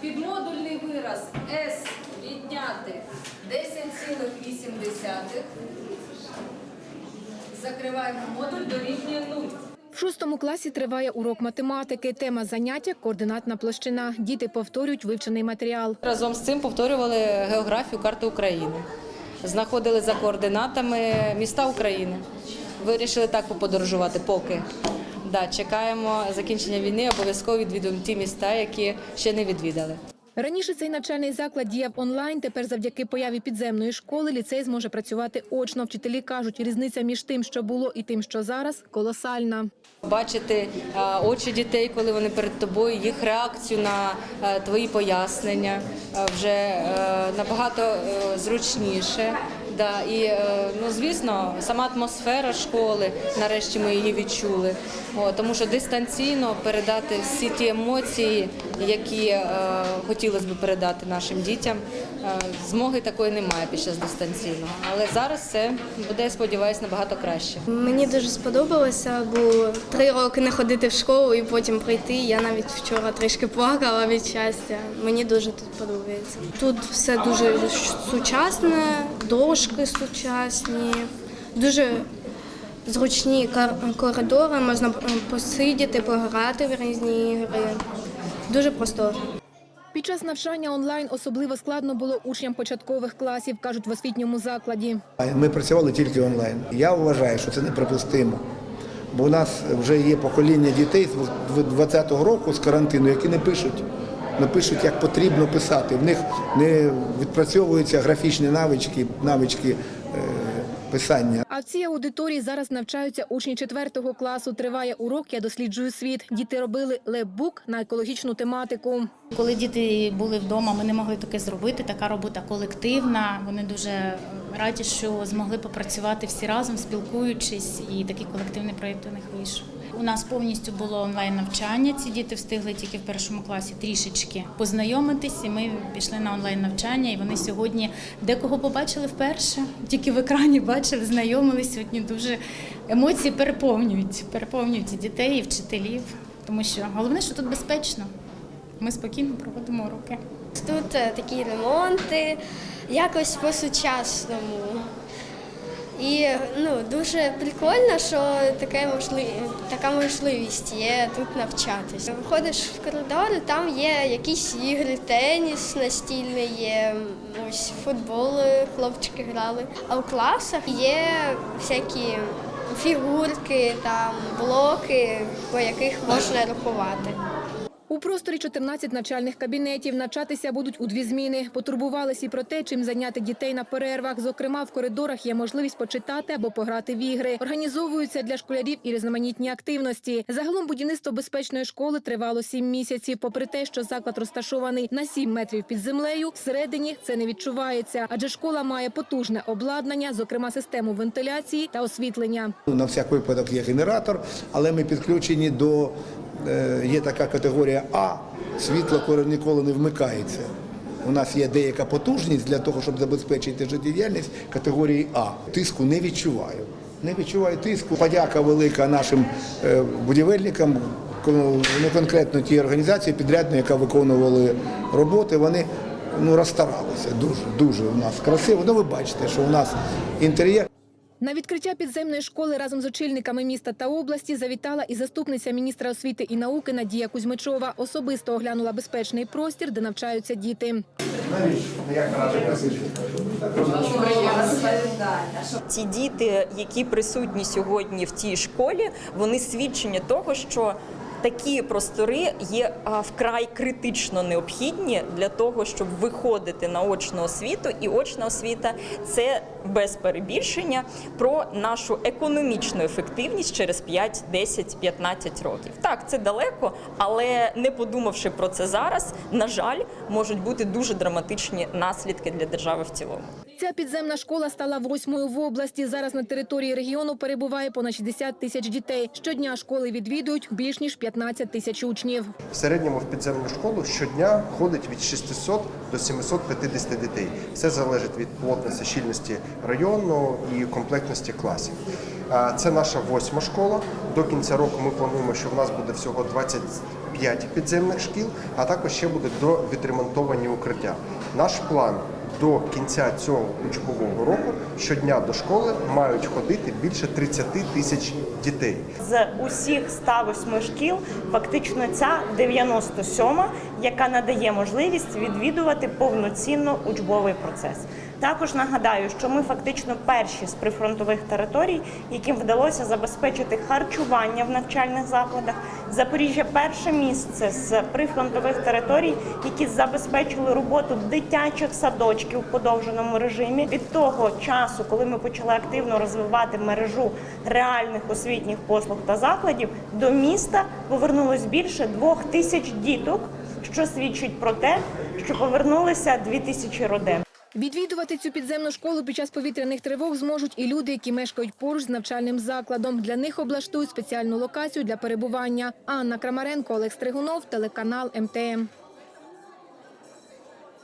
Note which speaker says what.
Speaker 1: Підмодульний вираз S відняти 10,8. Закриваємо модуль дорівнює 0.
Speaker 2: В шостому класі триває урок математики. Тема заняття координатна площина. Діти повторюють вивчений матеріал.
Speaker 1: Разом з цим повторювали географію карти України. Знаходили за координатами міста України. Вирішили так поподорожувати поки. Да, чекаємо закінчення війни, обов'язково відвідуємо ті міста, які ще не відвідали.
Speaker 2: Раніше цей навчальний заклад діяв онлайн. Тепер, завдяки появі підземної школи, ліцей зможе працювати очно. Вчителі кажуть, різниця між тим, що було, і тим, що зараз, колосальна.
Speaker 1: Бачити очі дітей, коли вони перед тобою, їх реакцію на твої пояснення вже набагато е, зручніше. Да, і е, ну звісно, сама атмосфера школи, нарешті ми її відчули. О, тому що дистанційно передати всі ті емоції, які е, хотілося б передати нашим дітям, е, змоги такої немає під час дистанційного. Але зараз це буде, сподіваюся, набагато краще.
Speaker 3: Мені дуже сподобалося, бо три роки не ходити в школу і потім прийти. Я навіть вчора трішки плакала від щастя. Мені дуже тут подобається. Тут все дуже сучасне, дошки сучасні, дуже зручні коридори, можна посидіти, пограти в різні ігри. Дуже просто.
Speaker 2: Під час навчання онлайн особливо складно було учням початкових класів, кажуть в освітньому закладі.
Speaker 4: Ми працювали тільки онлайн. Я вважаю, що це неприпустимо. Бо у нас вже є покоління дітей з 20-го року з карантину, які не пишуть. Не пишуть, як потрібно писати. В них не відпрацьовуються графічні навички, навички е, писання.
Speaker 2: А в цій аудиторії зараз навчаються учні четвертого класу. Триває урок «Я досліджую світ». Діти робили лепбук на екологічну тематику.
Speaker 5: Коли діти були вдома, ми не могли таке зробити. Така робота колективна. Вони дуже раді, що змогли попрацювати всі разом, спілкуючись, і такий колективний проєкт у них вийшов. У нас повністю було онлайн навчання. Ці діти встигли тільки в першому класі трішечки познайомитись. І ми пішли на онлайн навчання. І вони сьогодні декого побачили вперше. Тільки в екрані бачили, знайомились. Сьогодні дуже емоції переповнюють, переповнюють і дітей, і вчителів. Тому що головне, що тут безпечно. Ми спокійно проводимо уроки.
Speaker 3: Тут е, такі ремонти, якось по-сучасному. І ну, дуже прикольно, що таке можли... така можливість є тут навчатися. Виходиш в коридор, там є якісь ігри, теніс настільний є, ось футбол е, хлопчики грали. А в класах є всякі фігурки, там блоки, по яких можна рахувати.
Speaker 2: У просторі 14 навчальних кабінетів. Навчатися будуть у дві зміни. Потурбувалися і про те, чим зайняти дітей на перервах. Зокрема, в коридорах є можливість почитати або пограти в ігри. Організовуються для школярів і різноманітні активності. Загалом будівництво безпечної школи тривало сім місяців. Попри те, що заклад розташований на 7 метрів під землею, всередині це не відчувається, адже школа має потужне обладнання, зокрема систему вентиляції та освітлення.
Speaker 4: На всяк випадок є генератор, але ми підключені до є така категорія А, світло коли ніколи не вмикається. У нас є деяка потужність для того, щоб забезпечити життєдіяльність категорії А. Тиску не відчуваю. Не відчуваю тиску. Подяка велика нашим е, будівельникам, не конкретно тій організації, підрядної, яка виконували роботи. Вони ну, розстаралися дуже, дуже у нас красиво. Ну, ви бачите, що у нас інтер'єр
Speaker 2: На відкриття підземної школи разом з очільниками міста та області завітала і заступниця міністра освіти і науки Надія Кузьмичова. Особисто оглянула безпечний простір, де навчаються діти.
Speaker 6: Ті діти, які присутні сьогодні в цій школі, вони свідчення того, що такі простори є вкрай критично необхідні для того, щоб виходити на очну освіту. І очна освіта це без перебільшення про нашу економічну ефективність через 5, 10, 15 років. Так, це далеко, але не подумавши про це зараз, на жаль, можуть бути дуже драматичні наслідки для держави в цілому.
Speaker 2: Ця підземна школа стала восьмою в області. Зараз на території регіону перебуває понад 60 тисяч дітей. Щодня школи відвідують більш ніж 15 тисяч учнів.
Speaker 7: В середньому в підземну школу щодня ходить від 600 до 750 дітей. Все залежить від плотності, щільності району і комплектності класів. Це наша восьма школа. До кінця року ми плануємо, що в нас буде всього 20 5 підземних шкіл, а також ще буде довідремонтовані укриття. Наш план до кінця цього учбового року щодня до школи мають ходити більше 30 тисяч дітей.
Speaker 8: З усіх 108 шкіл фактично ця 97, яка надає можливість відвідувати повноцінно учбовий процес. Також нагадаю, що ми фактично перші з прифронтових територій, яким вдалося забезпечити харчування в навчальних закладах. Запоріжжя перше місце з прифронтових територій, які забезпечили роботу дитячих садочків в подовженому режимі. Від того часу, коли ми почали активно розвивати мережу реальних освітніх послуг та закладів, до міста повернулось більше двох тисяч діток, що свідчить про те, що повернулися дві тисячі родин.
Speaker 2: Відвідувати цю підземну школу під час повітряних тривог зможуть і люди, які мешкають поруч з навчальним закладом. Для них облаштують спеціальну локацію для перебування. Анна Крамаренко, Олег Стригунов, телеканал МТМ.